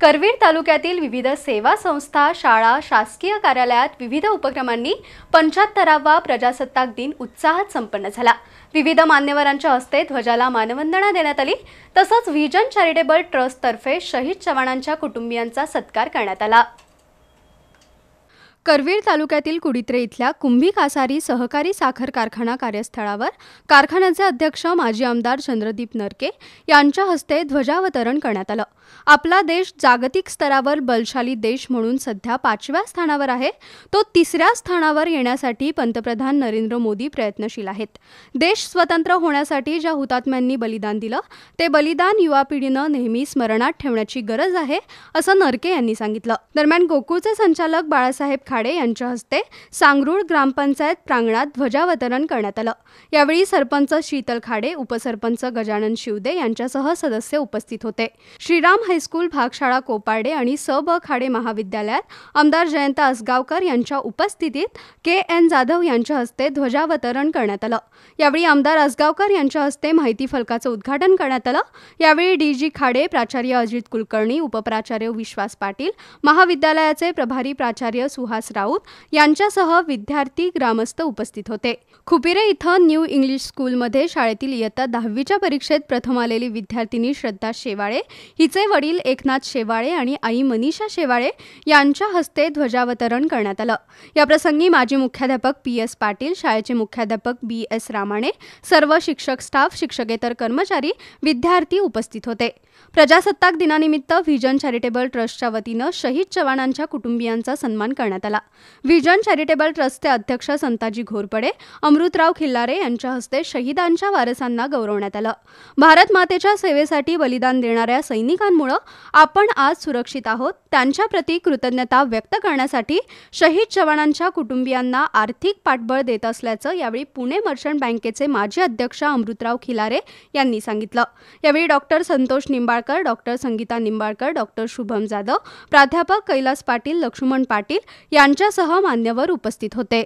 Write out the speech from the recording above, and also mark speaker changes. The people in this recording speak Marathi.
Speaker 1: करवीर तालुक्यातील विविध सेवा संस्था शाळा शासकीय कार्यालयात विविध उपक्रमांनी पंच्याहत्तरावा प्रजासत्ताक दिन उत्साहात संपन्न झाला. विविध मान्यवरांच्या हस्ते ध्वजाला मानवंदना देण्यात आली. तसंच व्हिजन चॅरिटेबल ट्रस्टतर्फे शहीद जवानांच्या कुटुंबियांचा सत्कार करण्यात आला. करवीर तालुक्यातील कुडित्रे इथल्या कुंभी कासारी सहकारी साखर कारखाना कार्यस्थळावर कारखान्याचे अध्यक्ष माजी आमदार चंद्रदीप नरके यांच्या हस्ते ध्वजावतरण करण्यात आलं. आपला देश जागतिक स्तरावर बलशाली देश म्हणून सध्या पाचव्या स्थानावर आहे. तो तिसऱ्या स्थानावर येण्यासाठी पंतप्रधान नरेंद्र मोदी प्रयत्नशील आहेत. देश स्वतंत्र होण्यासाठी ज्या हुतात्म्यांनी बलिदान दिलं ते बलिदान युवा पिढीनं नेहमी स्मरणात ठेवण्याची गरज आहे असं नरके यांनी सांगितलं. दरम्यान गोकुळचे संचालक बाळासाहेब खाडे यांच्या हस्ते सांगरूळ ग्रामपंचायत प्रांगणात ध्वजावतरण करण्यात आलं. यावेळी सरपंच शीतल खाडे उपसरपंच गजानन शिवदे यांच्यासह सदस्य उपस्थित होते. श्रीराम हायस्कूल भागशाळा कोपार्डे आणि स ब खाडे महाविद्यालयात आमदार जयंत असगावकर यांच्या उपस्थितीत के एन जाधव यांच्या हस्ते ध्वजावतरण करण्यात आलं. यावेळी आमदार असगावकर यांच्या हस्ते माहिती फलकाचं उद्घाटन करण्यात आलं. यावेळी डी जी खाडे प्राचार्य अजित कुलकर्णी उपप्राचार्य विश्वास पाटील महाविद्यालयाचे प्रभारी प्राचार्य सुहास राऊत यांच्यासह विद्यार्थी ग्रामस्थ उपस्थित होते. खुपिरे इथं न्यू इंग्लिश स्कूलमध्ये शाळेतील इयत्ता दहावीच्या परीक्षेत प्रथम आलेली विद्यार्थिनी श्रद्धा शेवाळे हिचे वडील एकनाथ शेवाळे आणि आई मनीषा शेवाळे यांच्या हस्ते ध्वजावतरण करण्यात आलं. याप्रसंगी माजी मुख्याध्यापक पी एस पाटील शाळेचे मुख्याध्यापक बी एस रामाणे सर्व शिक्षक स्टाफ शिक्षकेतर कर्मचारी विद्यार्थी उपस्थित होते. प्रजासत्ताक दिनानिमित्त व्हिजन चॅरिटेबल ट्रस्टच्या वतीनं शहीद जवानांच्या कुटुंबियांचा सन्मान करण्यात आला. व्हिजन चॅरिटेबल ट्रस्टचे अध्यक्ष संताजी घोरपडे अमृतराव खिल्लारे यांच्या हस्ते शहीदांच्या वारसांना गौरवण्यात आलं. भारत मातेच्या सेवेसाठी बलिदान देणाऱ्या सैनिकांमुळे आपण आज सुरक्षित आहोत. त्यांच्याप्रती कृतज्ञता व्यक्त करण्यासाठी शहीद जवानांच्या कुटुंबियांना आर्थिक पाठबळ देत असल्याचं यावेळी पुणे मर्चंट बँकेचे माजी अध्यक्ष अमृतराव खिलारे यांनी सांगितलं. यावेळी doctor Santosh Nimbalkar doctor Sangeeta Nimbalkar doctor Shubham Jadhav प्राध्यापक कैलास पाटील लक्ष्मण पाटील यांच्यासह मान्यवर उपस्थित होते.